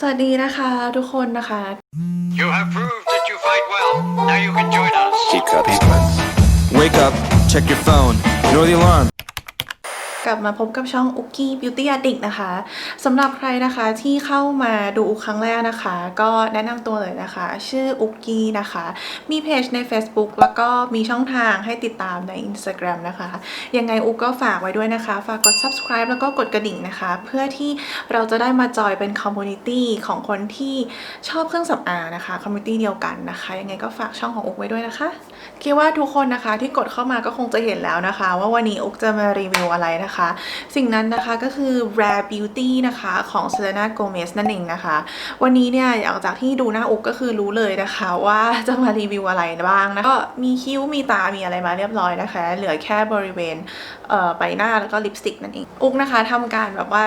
สวัสดีนะคะทุกคนนะคะ You have proved that you fight well. Now you can join us. Keep cup sequence. Wake up, check your phone, ignore the alarm. กลับมาพบกับช่องอุกกี้ Beauty Addict นะคะสำหรับใครนะคะที่เข้ามาดูอุครั้งแรกนะคะ ก็แนะนำตัวเลยนะคะ ชื่ออุกกี้นะคะ มีเพจใน Facebook แล้วก็มีช่องทางให้ติดตามใน Instagram นะคะ ยังไงอุกก็ฝากไว้ด้วยนะคะ ฝากกด subscribe แล้วก็กดกระดิ่งนะคะ เพื่อที่เราจะได้มาจอยเป็น community ของคนที่ชอบเครื่องสำอางนะคะ community เดียวกันนะคะ ยังไงก็ฝากช่องของอุกไว้ด้วยนะคะ คิดว่าทุกคนนะคะที่กดเข้ามาก็คงจะเห็นแล้วนะคะ ว่าวันนี้อุกจะมารีวิวอะไรนะคะ สิ่งนั้นนะคะก็คือ Rare Beauty นะคะของ Selena Gomez นั่นเองนะคะ วันนี้เนี่ยหลังจากที่ดูหน้าอุกก็คือรู้เลยนะคะว่าจะมารีวิวอะไรบ้างนะก็มีคิ้วมีตา มีอะไรมาเรียบร้อยนะคะ เหลือแค่บริเวณเอ่อใบหน้าแล้วก็ลิปสติกนั่นเองอุกนะคะทำการแบบว่า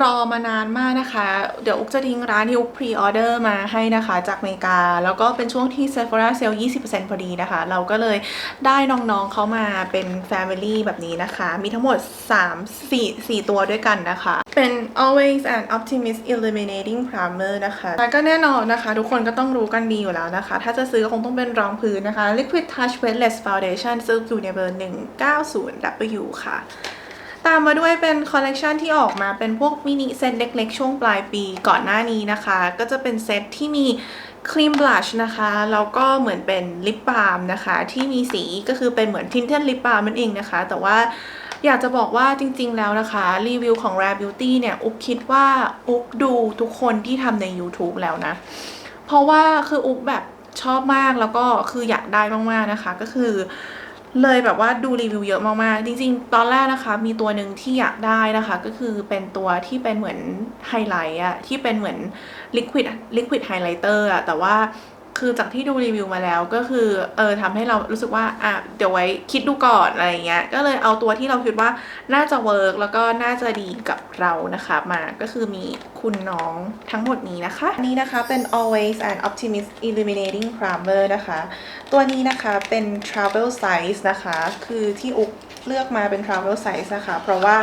รอมานานมากนะคะ เดี๋ยวอุกจะทิ้งร้านที่อุกพรีออเดอร์มาให้นะคะ จากอเมริกา แล้วก็เป็นช่วงที่ Sephora Sale 20%พอดีนะคะเราก็เลยได้น้องๆเขามาเป็น Family แบบนี้นะคะ มีทั้งหมด 3 4 4 ตัวด้วยกันนะคะ เป็น Always an Optimist Illuminating Primer นะคะแล้วก็แน่นอนนะคะ ทุกคนก็ต้องรู้กันดีอยู่แล้วนะคะ ถ้าจะซื้อก็คงต้องเป็นรองพื้นนะคะ Liquid Touch Weightless Foundation ซึ่งอยู่ในเบอร์ 190W ค่ะตามมาด้วยเป็นคอลเลกชันที่ออกมาเป็นพวกมินิเซตเล็กๆ ช่วงปลายปีก่อนหน้านี้นะคะ ก็จะเป็นเซตที่มี ครีมบลัชนะคะแล้วก็เหมือนเป็นลิปบาล์มนะคะ ที่มีสีก็คือเป็นเหมือนทินเทนลิปบาล์มนั่นเองนะคะ แต่ว่าอยากจะบอกว่าจริงๆแล้วนะคะ รีวิวของ Rare Beauty เนี่ย อุกคิดว่าอุกดูทุกคนที่ทำใน YouTube แล้วนะ เพราะว่าคืออุกแบบชอบมากแล้วก็คืออยากได้มากๆนะคะ ก็คือ เลยแบบว่าดูรีวิวเยอะมากๆ จริงๆ ตอนแรกนะคะ มีตัวหนึ่งที่อยากได้นะคะ ก็คือเป็นตัวที่เป็นเหมือนไฮไลท์อะที่เป็นเหมือนลิควิดลิควิดไฮไลเตอร์อะแต่ว่า คือจากที่ดูรีวิวมาแล้วก็คือเออทำให้เรารู้สึกว่าอะเดี๋ยวไว้คิดดูก่อนอะไรเงี้ย ก็เลยเอาตัวที่เราคิดว่าน่าจะเวิร์กแล้วก็น่าจะดีกับเรานะคะมาก็คือมีคุณน้องทั้งหมดนี้นะคะนนี้นะคะเป็น always an optimist illuminating primer นะคะ ตัวนี้นะคะเป็น travel size นะคะ คือที่อุก เลือกมาเป็น travel size นะคะ เพราะว่า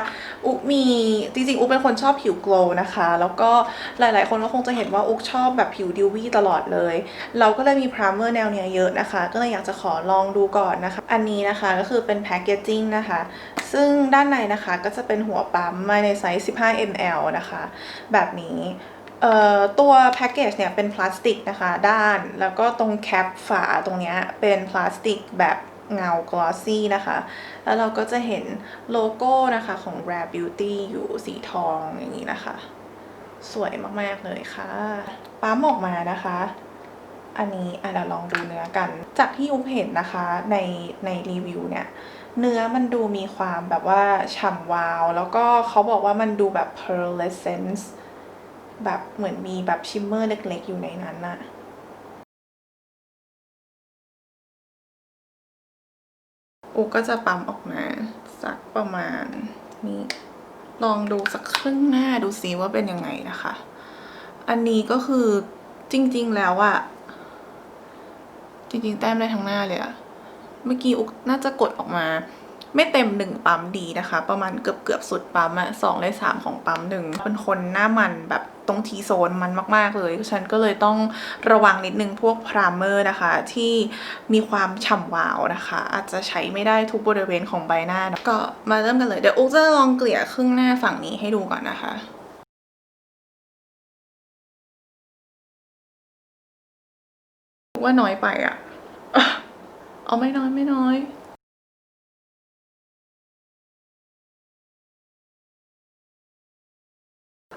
อุมี จริงๆ อุเป็นคนชอบผิว glow นะคะ แล้วก็หลายๆ คนก็คงจะเห็นว่าอุชอบแบบผิวดิววี่ตลอดเลย เราก็เลยมี primer แนวเนี้ยเยอะนะคะ ก็เลยอยากจะขอลองดูก่อนนะคะ อันนี้นะคะก็คือเป็น packaging นะคะ ซึ่งด้านในนะคะก็จะเป็นหัวปั๊มมาในไซส์ 15 ml นะคะ แบบนี้เอ่อตัวแพ็กเกจเนี่ยเป็นพลาสติกนะคะ ด้านแล้วก็ตรงแคปฝาตรงเนี้ยเป็นพลาสติกแบบ เงากลอสซี่นะคะ แล้วเราก็จะเห็นโลโก้นะคะของ Rare Beauty อยู่สีทองอย่างนี้นะคะ สวยมากๆเลยค่ะปั๊มออกมานะคะอันนี้อะเดี๋ยวลองดูเนื้อกัน จากที่อุ้มเห็นนะคะในในรีวิวเนี่ย เนื้อมันดูมีความแบบว่าฉ่ำวาว แล้วก็เขาบอกว่ามันดูแบบ pearlescence แบบเหมือนมีแบบชิมเมอร์เล็กๆ อยู่ในนั้นน่ะ อุก็จะปั๊มออกมา สักประมาณนี้ ลองดูสักครึ่งหน้าดูซิว่าเป็นยังไงนะคะ อันนี้ก็คือจริง ๆ แล้วอะจริง ๆ แต้มได้ทั้งหน้าเลยอะเมื่อกี้อุกน่าจะกดออกมา ไม่เต็มหนึ่งปั๊มดีนะคะ ประมาณเกือบเกือบสุดปั๊มอะสองในสามของปั๊มหนึ่งเป็นคนหน้ามันแบบ ตรงทีโซนมันมากๆเลยฉันก็เลยต้องระวังนิดนึงพวกพรามเมอร์นะคะ ที่มีความฉ่ำวาวนะคะ อาจจะใช้ไม่ได้ทุกบริเวณของใบหน้านะก็มาเริ่มกันเลย เดี๋ยวอุกจะลองเกลี่ยครึ่งหน้าฝั่งนี้ให้ดูก่อนนะคะว่าน้อยไปอะเอาไม่น้อยไม่น้อย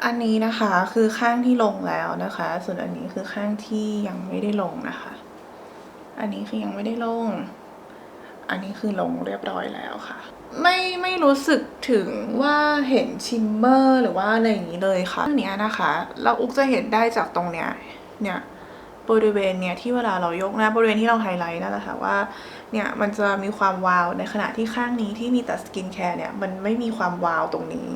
อันนี้นะคะคือข้างที่ลงแล้วนะคะ ส่วนอันนี้คือข้างที่ยังไม่ได้ลงนะคะ อันนี้คือยังไม่ได้ลง อันนี้คือลงเรียบร้อยแล้วค่ะ ไม่ไม่รู้สึกถึงว่าเห็นชิมเมอร์หรือว่าอะไรอย่างนี้เลยค่ะอันเนี้ยนะคะ เราอุกจะเห็นได้จากตรงเนี้ยเนี่ย บริเวณเนี่ยที่เวลาเรายกนะบริเวณที่เราไฮไลท์นั่นแหละค่ะว่าเนี่ยมันจะมีความวาวในขณะที่ข้างนี้ที่มีแต่สกินแคร์เนี่ยมันไม่มีความวาวตรงนี้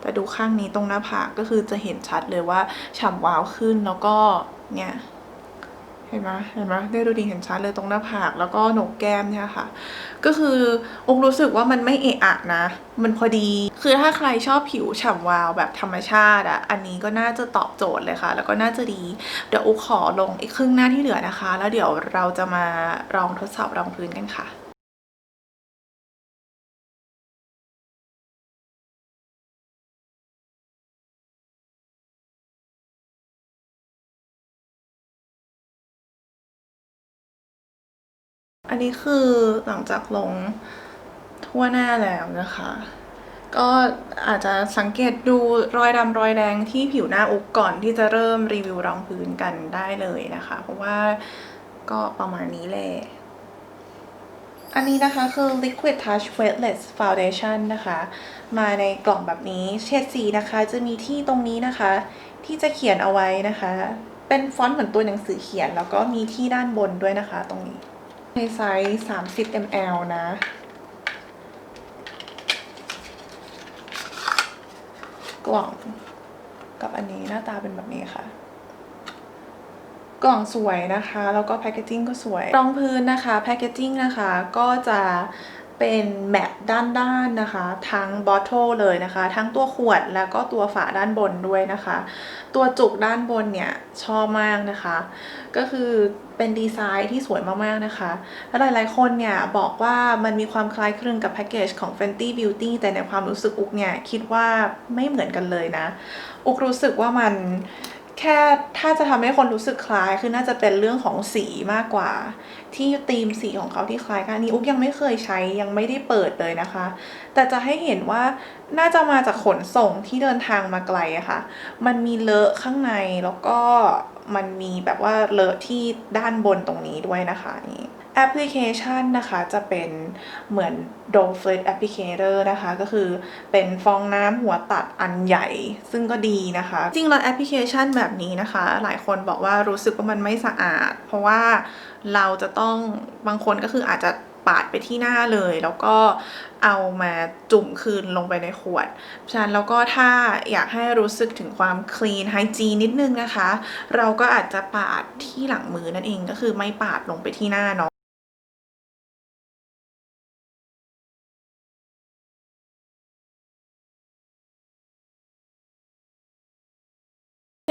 แต่ดูข้างนี้ตรงหน้าผากก็คือจะเห็นชัดเลยว่าฉ่ำวาวขึ้นแล้วก็เนี่ย เห็นไหมเห็นไหมได้ดูดีเห็นชัดเลยตรงหน้าผากแล้วก็โหนกแก้มเนี่ยค่ะ ก็คืออกรู้สึกว่ามันไม่เอะอะนะ มันพอดี คือถ้าใครชอบผิวฉ่ำวาวแบบธรรมชาติอะอันนี้ก็น่าจะตอบโจทย์เลยค่ะ แล้วก็น่าจะดี เดี๋ยวอุกขอลงอีกครึ่งหน้าที่เหลือนะคะ แล้วเดี๋ยวเราจะมาลองทดสอบรองพื้นกันค่ะ อันนี้คือหลังจากลงทั่วหน้าแล้วนะคะ ก็อาจจะสังเกตดูรอยดำรอยแดงที่ผิวหน้าอุกก่อนที่จะเริ่มรีวิวรองพื้นกันได้เลยนะคะ เพราะว่าก็ประมาณนี้แหละ อันนี้นะคะคือ Liquid Touch Weightless Foundation นะคะ มาในกล่องแบบนี้เฉดสีนะคะจะมีที่ตรงนี้นะคะ ที่จะเขียนเอาไว้นะคะ เป็นฟอนต์เหมือนตัวหนังสือเขียน แล้วก็มีที่ด้านบนด้วยนะคะตรงนี้ ในไซส์30 ml นะ กล่องกับอันนี้หน้าตาเป็นแบบนี้ค่ะ กล่องสวยนะคะ แล้วก็แพคเกจิ้งก็สวย รองพื้นนะคะ แพคเกจิ้งนะคะก็จะ เป็นแมตต์ด้านๆนะคะ ทั้งบอทเทิลเลยนะคะ ทั้งตัวขวดแล้วก็ตัวฝาด้านบนด้วยนะคะ ตัวจุกด้านบนเนี่ยชอบมากนะคะ ก็คือเป็นดีไซน์ที่สวยมากๆนะคะ แล้วหลายๆคนเนี่ยบอกว่ามันมีความคล้ายคลึงกับแพ็กเกจของ Fenty Beauty แต่ในความรู้สึกอุกเนี่ยคิดว่าไม่เหมือนกันเลยนะ อุกรู้สึกว่ามัน แค่ถ้าจะทำให้คนรู้สึกคล้ายคือน่าจะเป็นเรื่องของสีมากกว่า ที่ธีมสีของเขาที่คล้ายกันนี้อุกยังไม่เคยใช้ยังไม่ได้เปิดเลยนะคะ แต่จะให้เห็นว่าน่าจะมาจากขนส่งที่เดินทางมาไกลอะค่ะ มันมีเลอะข้างในแล้วก็มันมีแบบว่าเลอะที่ด้านบนตรงนี้ด้วยนะคะนี่ แอปพลิเคชันนะคะจะเป็นเหมือน d o f l e t Applicator นะคะ ก็คือเป็นฟองน้ำหัวตัดอันใหญ่ ซึ่งก็ดีนะคะ จริงแล้วแอปพลิเคชันแบบนี้นะคะ หลายคนบอกว่ารู้สึกว่ามันไม่สะอาด เพราะว่าเราจะต้องบางคนก็คืออาจจะปาดไปที่หน้าเลย แล้วก็เอามาจุ่มคืนลงไปในขวดฉะนั้นแล้วก็ถ้าอยากให้รู้สึกถึงความคลีนไฮจีนิดนึงนะคะ เราก็อาจจะปาดที่หลังมือนั่นเองก็คือไม่ปาดลงไปที่หน้าเนาะ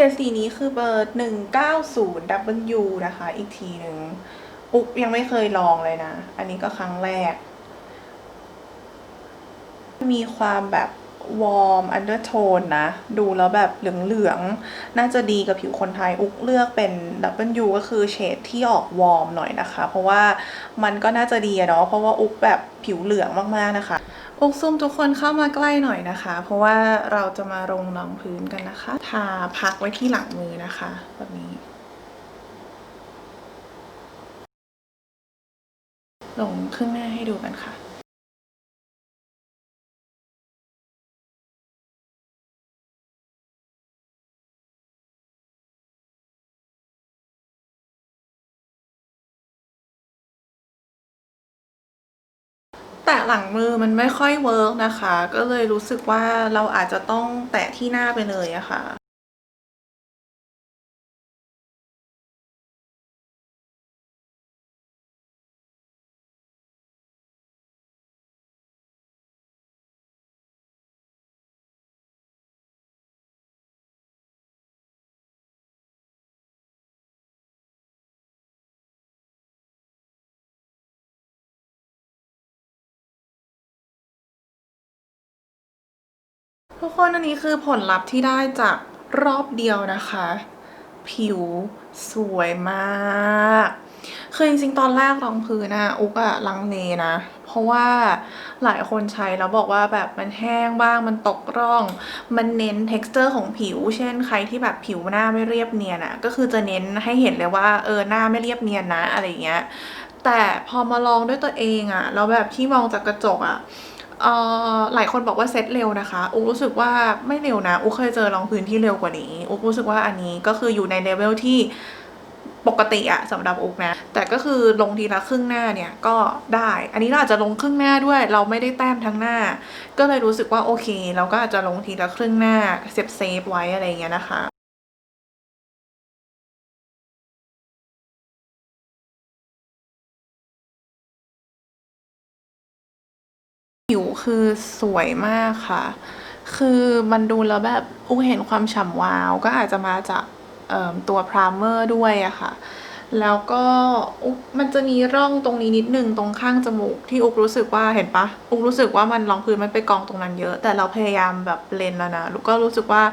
เฉดสีนี้คือเบอร์ 190W นะคะ อีกทีหนึ่งอุ๊กยังไม่เคยลองเลยนะ อันนี้ก็ครั้งแรก มีความแบบวอร์มอันเดอร์โทนนะ ดูแล้วแบบเหลืองๆ น่าจะดีกับผิวคนไทย อุกเลือกเป็น W ก็คือเฉดที่ออกวอร์มหน่อยนะคะ เพราะว่ามันก็น่าจะดีอะเนาะเพราะว่าอุกแบบผิวเหลืองมากๆนะคะ อุกซูมทุกคนเข้ามาใกล้หน่อยนะคะ เพราะว่าเราจะมาลงรองพื้นกันนะคะทาพักไว้ที่หลังมือนะคะ แบบนี้ ลงครึ่งหน้าให้ดูกันค่ะ แตะหลังมือมันไม่ค่อยเวิร์กนะคะ ก็เลยรู้สึกว่าเราอาจจะต้องแตะที่หน้าไปเลยอะค่ะ ทุกคนอันนี้คือผลลัพธ์ที่ได้จากรอบเดียวนะคะ ผิวสวยมาก คือจริงๆ ตอนแรกรองพื้นอะอุกอะลังเลนะ เพราะว่าหลายคนใช้แล้วบอกว่าแบบมันแห้งบ้างมันตกร่อง มันเน้น t e x t อร์ของผิว เช่นใครที่แบบผิวหน้าไม่เรียบเนียนอะก็คือจะเน้นให้เห็นเลยว่าเออหน้าไม่เรียบเนียนนะอะไรเงี้ยแต่พอมาลองด้วยตัวเองอะแล้วแบบที่มองจากกระจกอะ เอ่อหลายคนบอกว่าเซ็ตเร็วนะคะอุกรู้สึกว่าไม่เร็วนะอุกเคยเจอรองพื้นที่เร็วกว่านี้อุกรู้สึกว่าอันนี้ก็คืออยู่ในเลเวลที่ปกติอะสำหรับอุกนะ แต่ก็คือลงทีละครึ่งหน้าเนี่ยก็ได้ อันนี้เราอาจจะลงครึ่งหน้าด้วย เราไม่ได้แต้มทั้งหน้า ก็เลยรู้สึกว่าโอเค เราก็อาจจะลงทีละครึ่งหน้าเซฟเซฟไว้อะไรเงี้ยนะคะ ผิวคือสวยมากค่ะ คือมันดูแล้วแบบอุกเห็นความฉ่ำวาว ก็อาจจะมาจากตัวพรามเมอร์ด้วยอะค่ะ แล้วก็อุกมันจะมีร่องตรงนี้นิดนึงตรงข้างจมูก ที่อุกรู้สึกว่าเห็นปะอุกรู้สึกว่ามันรองพื้นมันไปกองตรงนั้นเยอะ แต่เราพยายามแบบเลนแล้วนะลูกก็รู้สึกว่า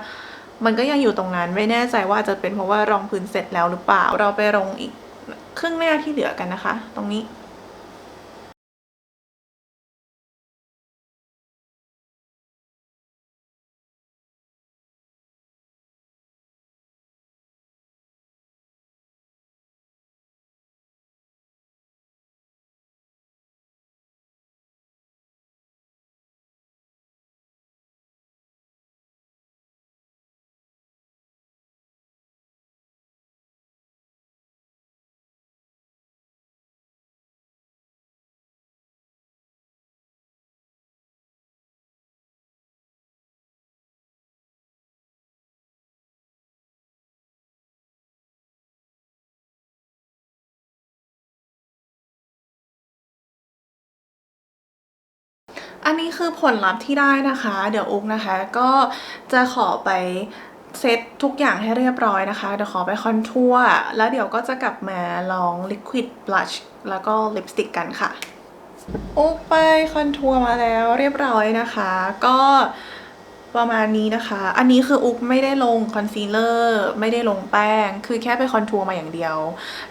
มันก็ยังอยู่ตรงนั้นไม่แน่ใจว่าจจะเป็นเพราะว่ารองพื้นเสร็จแล้วหรือเปล่า เราไปลงอีกครึ่งหน้าที่เหลือกันนะคะ ตรงนี้ อันนี้คือผลลัพธ์ที่ได้นะคะ เดี๋ยวอุ๊กนะคะ ก็จะขอไปเซตทุกอย่างให้เรียบร้อยนะคะ เดี๋ยวขอไปคอนทัวร์แล้วเดี๋ยวก็จะกลับมาลอง Liquid Blush แล้วก็ลิปสติกกันค่ะ อุ๊กไปคอนทัวร์มาแล้วเรียบร้อยนะคะ ก็ประมาณนี้นะคะ อันนี้คืออุ๊กไม่ได้ลงคอนซีลเลอร์ไม่ได้ลงแป้ง คือแค่ไปคอนทัวร์มาอย่างเดียว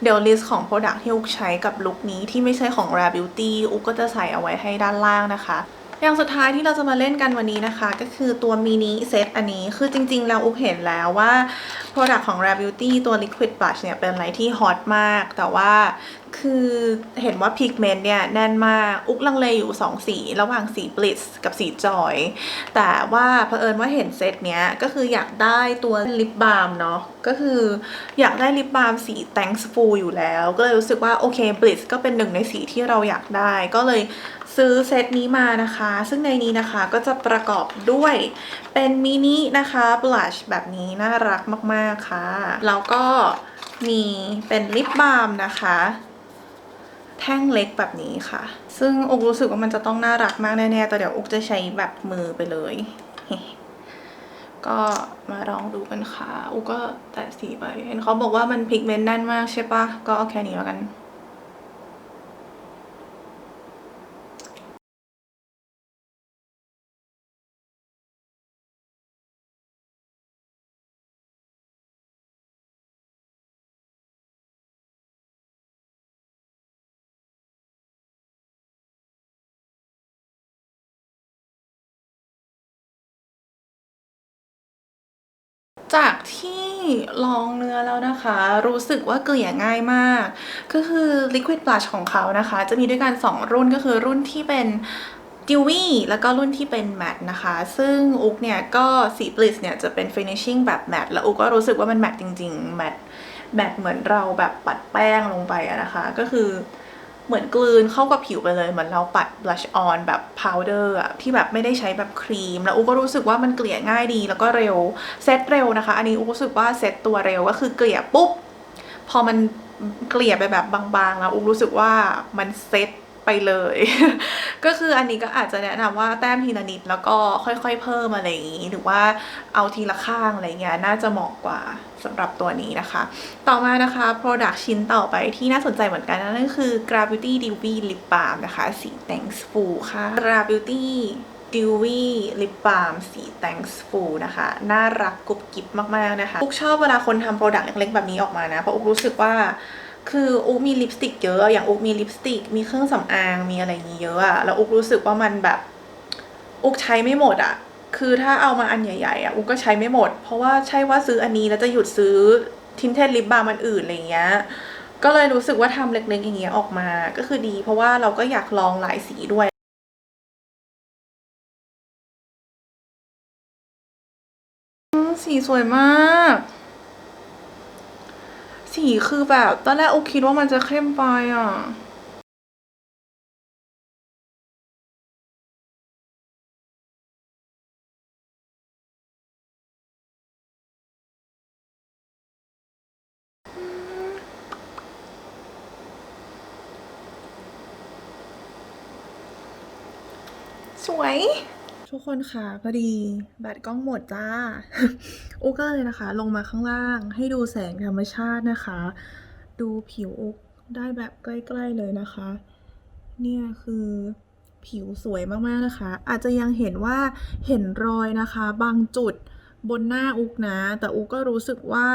เดี๋ยวลิสต์ของ Product ที่อุ๊กใช้กับลุคนี้ที่ไม่ใช่ของ Rare Beauty อุ๊กก็จะใส่เอาไว้ให้ด้านล่างนะคะ อย่างสุดท้ายที่เราจะมาเล่นกันวันนี้นะคะ ก็คือตัวมินิเซตอันนี้คือจริงๆแล้วอุกเห็นแล้วว่า Product ของ Rare Beauty ตัว Liquid Blush เนี่ยเป็นอะไรที่ฮอตมาก แต่ว่า คือเห็นว่าพิกเมนต์เนี่ยแน่นมากอุกลังเลอยู่ 2 สี ระหว่างสี Blitz กับสีจอย แต่ว่าเผอิญว่าเห็นเซตเนี้ย ก็คืออยากได้ตัวลิปบาล์มเนาะก็คืออยากได้ลิปบาล์มสี Thankful อยู่แล้ว ก็เลยรู้สึกว่าโอเค Blitz ก็เป็นหนึ่งในสีที่เราอยากได้ ก็เลยซื้อเซตนี้มานะคะ ซึ่งในนี้นะคะก็จะประกอบด้วยเป็นมินินะคะบลัชแบบนี้น่ารักมาก ๆ ค่ะ แล้วก็มีเป็นลิปบาล์มนะคะ แท่งเล็กแบบนี้ค่ะ ซึ่งอกรู้สึกว่ามันจะต้องน่ารักมากแน่ๆแต่เดี๋ยวอกจะใช้แบบมือไปเลย ก็มาลองดูกันค่ะอุกก็แตะสีไปเห็นเขาบอกว่ามันพิกเมนต์แน่นมากใช่ปะก็เอาแค่นี้แล้วกัน จากที่ลองเนื้อแล้วนะคะ รู้สึกว่าเกลี่ยง่ายมาก ก็คือ Liquid Blush ของเขานะคะ จะมีด้วยกัน 2 รุ่นก็คือรุ่นที่เป็น Dewy แล้วก็รุ่นที่เป็น Matte นะคะ ซึ่งอุกเนี่ยก็สี Bliss เนี่ยจะเป็น finishing แบบ Matte แล้วอุกก็รู้สึกว่ามัน Matte จริงๆ Matte Matte เหมือนเราแบบปัดแป้งลงไปอะนะคะ ก็คือ เหมือนกลืนเข้ากับผิวไปเลย เหมือนเราปัด blush on แบบ powder อะที่แบบไม่ได้ใช้แบบครีม แล้วอูก็รู้สึกว่ามันเกลี่ยง่ายดีแล้วก็เร็ว เซตเร็วนะคะ อันนี้อูรู้สึกว่าเซตตัวเร็วก็คือเกลี่ยปุ๊บ พอมันเกลี่ยไปแบบบางๆ แล้วอูรู้สึกว่ามันเซต ไปเลย ก็คืออันนี้ก็อาจจะแนะนำว่าแต้มทีละนิดแล้วก็ค่อยๆ เพิ่มอะไรอย่างนี้ หรือว่าเอาทีละข้างอะไรเงี้ยน่าจะเหมาะกว่าสำหรับตัวนี้นะคะ ต่อมานะคะ Product ชิ้นต่อไปที่น่าสนใจเหมือนกันนั่นก็คือ Gravity Dewy Lip Balm นะคะ สี Thankful ค่ะ Gravity Dewy Lip Balm สี Thankful นะคะ น่ารักกรุบกริบมาก ๆ นะคะ อุกชอบเวลาคนทำ Product เล็ก ๆ แบบนี้ออกมานะ เพราะอุกรู้สึกว่า คืออุกมีลิปสติกเยอะอย่างอุกมีลิปสติก มีเครื่องสำอางมีอะไรอย่างนี้เยอะอะแล้วอุกรู้สึกว่ามันแบบอุกใช้ไม่หมดอะคือถ้าเอามาอันใหญ่ๆอะอุกก็ใช้ไม่หมด เพราะว่าใช่ว่าซื้ออันนี้แล้วจะหยุดซื้อทินเทนลิปบาล์มันอื่นอะไรเงี้ยก็เลยรู้สึกว่าทำเล็กๆอย่างเงี้ยออกมาก็คือดี เพราะว่าเราก็อยากลองหลายสีด้วยสีสวยมาก สีคือแบบตอนแรกโอคิดว่ามันจะเข้มไปอะสวย ทุกคนค่ะพอดีแบตกล้องหมดจ้าอุกก็เลยนะคะ ลงมาข้างล่างให้ดูแสงธรรมชาตินะคะ ดูผิวอุกได้แบบใกล้ๆเลยนะคะ เนี่ยคือผิวสวยมากๆนะคะ อาจจะยังเห็นว่าเห็นรอยนะคะ บางจุด บนหน้าอุกนะ แต่อุกก็รู้สึกว่า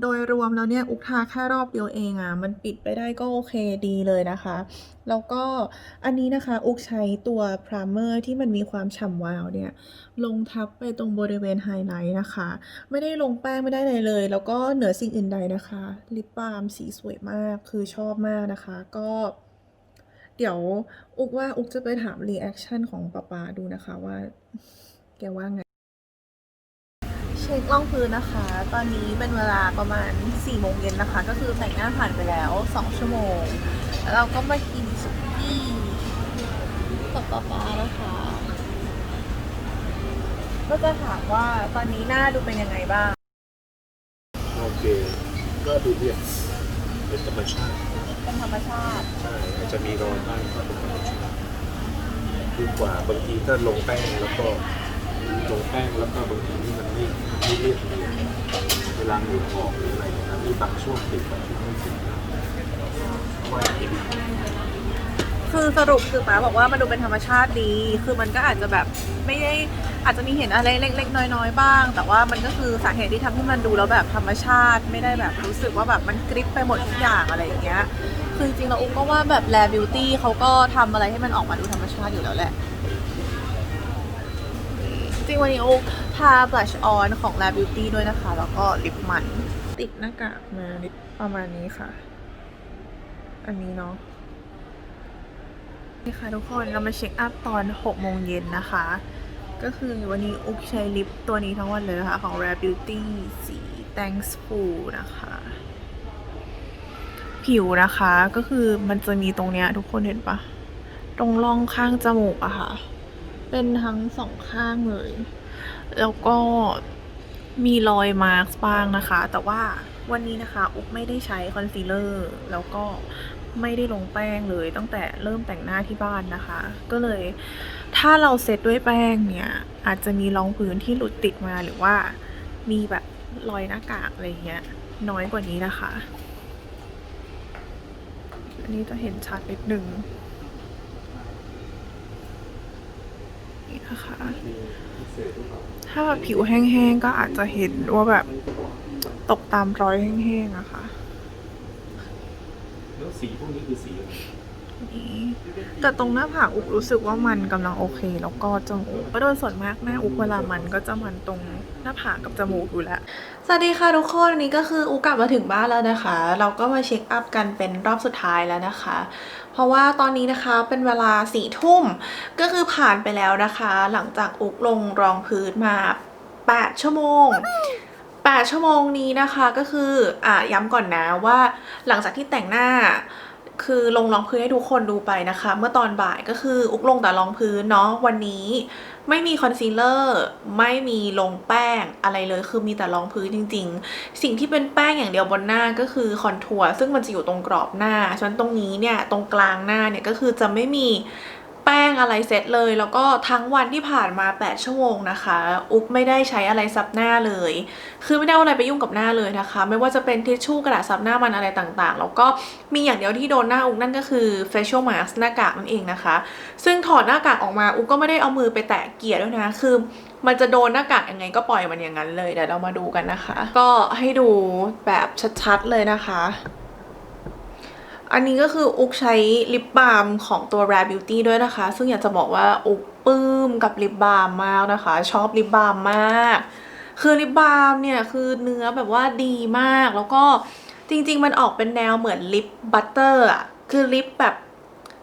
โดยรวมแล้วเนี่ยอุกทาแค่รอบเดียวเองอะ่ะมันปิดไปได้ก็โอเคดีเลยนะคะ แล้วก็อันนี้นะคะอุกใช้ตัวพรามเมอร์ที่มันมีความฉ่ำวาวเนี่ยลงทับไปตรงบริเวณไฮไลท์นะคะ ไม่ได้ลงแป้งไม่ได้เลยเลย แล้วก็เหนือสิ่งอื่นใดนะคะ ลิปบาล์มสีสวยมากคือชอบมากนะคะ ก็เดี๋ยวอุกว่าอุกจะไปถามรีแอคชั่นของป๊าป๊าดูนะคะว่าแกว่าไง เช็คล่องพื้นนะคะ ตอนนี้เป็นเวลาประมาณ4โมงเย็นนะคะ ก็คือแต่งหน้าผ่านไปแล้ว 2 ชั่วโมง แล้วเราก็มากินสุกี้กับป๊าป๊านะคะ ก็จะถามว่าตอนนี้หน้าดูเป็นยังไงบ้าง โอเค ก็ดูเรียบเป็นธรรมชาติ เป็นธรรมชาติ ใช่อาจจะมีรอยบ้างก็เป็นธรรมชาติดีกว่าบางทีถ้าลงแป้งแล้วก็ ลงแป้งแล้วก็บางทีนี่มันไม่ไม่เรียบเนียนเวลาหนูออกหรืออะไรนะมีบางช่วงติดบบที่ไม่ติดนะว่าอย่างนี้คือสรุปคือป๊าบอกว่ามันดูเป็นธรรมชาติดี คือมันก็อาจจะแบบไม่ได้อาจจะมีเห็นอะไรเล็ก ๆ น้อย ๆ บ้าง แต่ว่ามันก็คือสาเหตุที่ทำให้มันดูแล้วแบบธรรมชาติไม่ได้แบบรู้สึกว่าแบบมันกริปไปหมดทุกอย่างอะไรอย่างเงี้ย คือจริงๆแล้วอุ้มก็ว่าแบบแลบิวตี้เขาก็ทำอะไรให้มันออกมาดูธรรมชาติอยู่แล้วแหละ ริงๆ วันนี้อุ้มทาบลัชออนของ Lab Beauty ด้วยนะคะ แล้วก็ลิปมันติดหน้ากากมาประมาณนี้ค่ะ อันนี้เนาะนี่ค่ะทุกคนเรามาเช็คอัพตอน 6 โมงเย็นนะคะ ก็คือวันนี้อุกใช้ลิปตัวนี้ทั้งวันเลยนะคะ ของ Rare Beauty สี Thankful นะคะ ผิวนะคะก็คือมันจะมีตรงเนี้ยทุกคนเห็นปะตรงร่องข้างจมูกอะค่ะ เป็นทั้งสองข้างเลย แล้วก็มีรอยมาร์กบ้างนะคะ แต่ว่าวันนี้นะคะ อุกไม่ได้ใช้คอนซีลเลอร์ แล้วก็ไม่ได้ลงแป้งเลยตั้งแต่เริ่มแต่งหน้าที่บ้านนะคะ ก็เลยถ้าเราเซตด้วยแป้งเนี่ย อาจจะมีรองพื้นที่หลุดติดมาหรือว่ามีแบบรอยหน้ากากอะไรเงี้ย น้อยกว่านี้นะคะ อันนี้จะเห็นชัดนิดนึง นี่นะคะ ถ้าแบบผิวแห้งๆก็อาจจะเห็นว่าแบบตกตามรอยแห้งๆอะค่ะแล้วสีพวกนี้คือสีอะไรนี่ แต่ตรงหน้าผากอุกรู้สึกว่ามันกำลังโอเค แล้วก็จมูกก็โดยส่วนมากหน้าอุกเวลามันก็จะมันตรงหน้าผากกับจมูกอยู่แล้ว สวัสดีค่ะทุกคนวันนี้ก็คืออุกกลับมาถึงบ้านแล้วนะคะ เราก็มาเช็คอัพกันเป็นรอบสุดท้ายแล้วนะคะ เพราะว่าตอนนี้นะคะเป็นเวลาสี่ทุ่มก็คือผ่านไปแล้วนะคะ หลังจากอุกลงรองพื้นมา8ชั่วโมง8ชั่วโมงนี้นะคะก็คืออะย้ำก่อนนะว่าหลังจากที่แต่งหน้า คือลงรองพื้นให้ทุกคนดูไปนะคะ เมื่อตอนบ่ายก็คืออุกลงแต่รองพื้นเนาะวันนี้ไม่มีคอนซีลเลอร์ไม่มีลงแป้งอะไรเลยคือมีแต่รองพื้นจริง ๆ สิ่งที่เป็นแป้งอย่างเดียวบนหน้าก็คือคอนทัวร์ซึ่งมันจะอยู่ตรงกรอบหน้าฉะนั้นตรงนี้เนี่ยตรงกลางหน้าเนี่ยก็คือจะไม่มี แป้งอะไรเซตเลย แล้วก็ทั้งวันที่ผ่านมา 8 ชั่วโมงนะคะ อุ๊กไม่ได้ใช้อะไรซับหน้าเลย คือไม่ได้อะไรไปยุ่งกับหน้าเลยนะคะ ไม่ว่าจะเป็นทิชชู่กระดาษซับหน้ามันอะไรต่างๆ แล้วก็มีอย่างเดียวที่โดนหน้าอุ๊กนั่นก็คือ facial mask หน้ากากนั่นเองนะคะ ซึ่งถอดหน้ากากออกมาอุ๊กก็ไม่ได้เอามือไปแตะเกียร์ด้วยนะ คือมันจะโดนหน้ากากยังไงก็ปล่อยมันอย่างนั้นเลยเดี๋ยวเรามาดูกันนะคะ ก็ให้ดูแบบชัดๆเลยนะคะ อันนี้ก็คืออุกใช้ลิปบาล์มของตัว Rare Beauty ด้วยนะคะ ซึ่งอยากจะบอกว่าอุกปลื้มกับลิปบาล์มมากนะคะ ชอบลิปบาล์มมาก คือลิปบาล์มเนี่ยคือเนื้อแบบว่าดีมาก แล้วก็จริง ๆ มันออกเป็นแนวเหมือนลิปบัตเตอร์อะคือลิปแบบ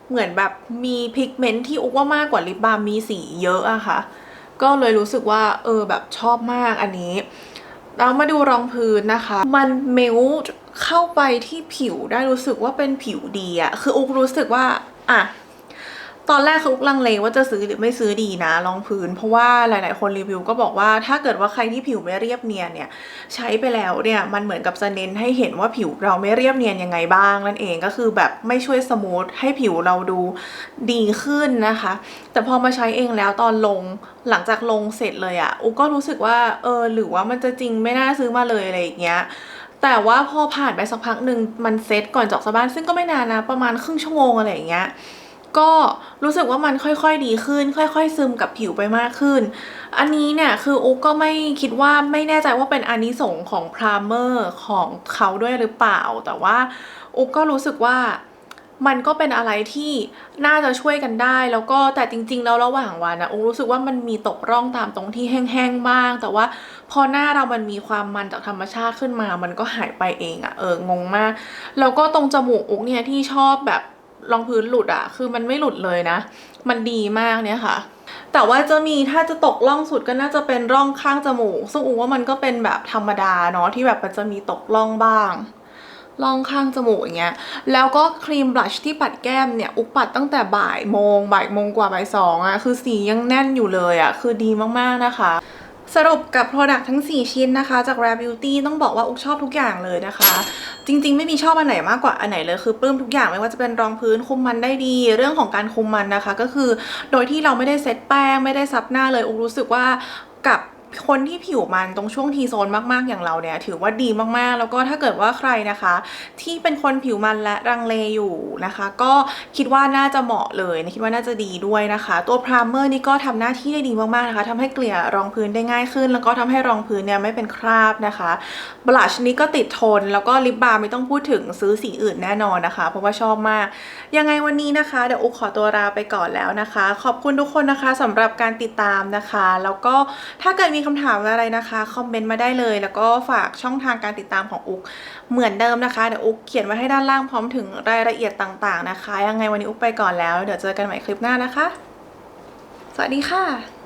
เหมือนแบบมีพิกเมนต์ที่อุกว่ามากกว่าลิปบาล์มมีสีเยอะอะค่ะ ก็เลยรู้สึกว่าเออแบบชอบมากอันนี้ เรามาดูรองพื้นนะคะ มันเมล เข้าไปที่ผิวได้รู้สึกว่าเป็นผิวดีอะคืออุกรู้สึกว่าอะตอนแรกคืออุกลังเลว่าจะซื้อหรือไม่ซื้อดีนะรองพื้น เพราะว่าหลาย ๆ คนรีวิวก็บอกว่าถ้าเกิดว่าใครที่ผิวไม่เรียบเนียนเนี่ยใช้ไปแล้วเนี่ยมันเหมือนกับจะเน้นให้เห็นว่าผิวเราไม่เรียบเนียนยังไงบ้างนั่นเองก็คือแบบไม่ช่วยสมูทให้ผิวเราดูดีขึ้นนะคะ แต่พอมาใช้เองแล้วตอนลงหลังจากลงเสร็จเลยอะอุกก็รู้สึกว่าเออหรือว่ามันจะจริงไม่น่าซื้อมาเลยอะไรอย่างเงี้ย แต่ว่าพอผ่านไปสักพักหนึ่งมันเซตก่อนจอกสบ้าน ซึ่งก็ไม่นานนะ ประมาณครึ่งชั่วโมงอะไรอย่างเงี้ยก็รู้สึกว่ามันค่อยๆดีขึ้น ค่อยๆซึมกับผิวไปมากขึ้น อันนี้เนี่ยคืออุ๊กก็ไม่คิดว่าไม่แน่ใจว่าเป็นอานิสงส์ของพรามเมอร์ของเขาด้วยหรือเปล่า แต่ว่าอุ๊กก็รู้สึกว่า มันก็เป็นอะไรที่น่าจะช่วยกันได้ แล้วก็แต่จริง ๆ แล้วระหว่างวันนะอุ๊กรู้สึกว่ามันมีตกร่องตามตรงที่แห้งๆบ้าง แต่ว่าพอหน้าเรามันมีความมันจากธรรมชาติขึ้นมา มันก็หายไปเองอะเอองงมาก แล้วก็ตรงจมูกอุกเนี่ยที่ชอบแบบรองพื้นหลุดอะคือมันไม่หลุดเลยนะ มันดีมากเนี่ยค่ะ แต่ว่าจะมีถ้าจะตกร่องสุดก็น่าจะเป็นร่องข้างจมูก ซึ่งอูว่ามันก็เป็นแบบธรรมดาเนาะที่แบบมันจะมีตกร่องบ้าง ร่องข้างจมูกอย่างเงี้ย แล้วก็ครีมบลัชที่ปัดแก้มเนี่ย อุปัดตั้งแต่บ่ายโมงบ่ายโมงกว่าบ่ายสองอะคือสียังแน่นอยู่เลยอะคือดีมากๆนะคะสรุปกับ Product ทั้ง 4 ชิ้นนะคะ จาก Rare Beauty ต้องบอกว่าอุกชอบทุกอย่างเลยนะคะ จริงๆ ไม่มีชอบอันไหนมากกว่าอันไหนเลยคือปลื้มทุกอย่างไม่ว่าจะเป็นรองพื้นคุมมันได้ดี เรื่องของการคุมมันนะคะ ก็คือโดยที่เราไม่ได้เซตแป้งไม่ได้ซับหน้าเลยอุกรู้สึกว่ากับ คนที่ผิวมันตรงช่วงทีโซนมากๆอย่างเราเนี่ยถือว่าดีมากๆ แล้วก็ถ้าเกิดว่าใครนะคะ ที่เป็นคนผิวมันและรังเลอยู่นะคะ ก็คิดว่าน่าจะเหมาะเลยนะคิดว่าน่าจะดีด้วยนะคะ ตัวพรามเมอร์นี่ก็ทำหน้าที่ได้ดีมากๆนะคะทำให้เกลี่ยรองพื้นได้ง่ายขึ้น แล้วก็ทำให้รองพื้นเนี่ยไม่เป็นคราบนะคะบลัชนี้ก็ติดทน แล้วก็ลิปบาล์มไม่ต้องพูดถึงซื้อสีอื่นแน่นอนนะคะ เพราะว่าชอบมาก ยังไงวันนี้นะคะเดี๋ยวอุขอตัวลาไปก่อนแล้วนะคะ ขอบคุณทุกคนนะคะสำหรับการติดตามนะคะ แล้วก็ถ้าเกิดมีคำถามอะไรนะคะคอมเมนต์มาได้เลย แล้วก็ฝากช่องทางการติดตามของอุกเหมือนเดิมนะคะเดี๋ยวอุกเขียนไว้ให้ด้านล่างพร้อมถึงรายละเอียดต่าง ๆนะคะ ยังไงวันนี้อุกไปก่อนแล้ว เดี๋ยวเจอกันใหม่คลิปหน้านะคะ สวัสดีค่ะ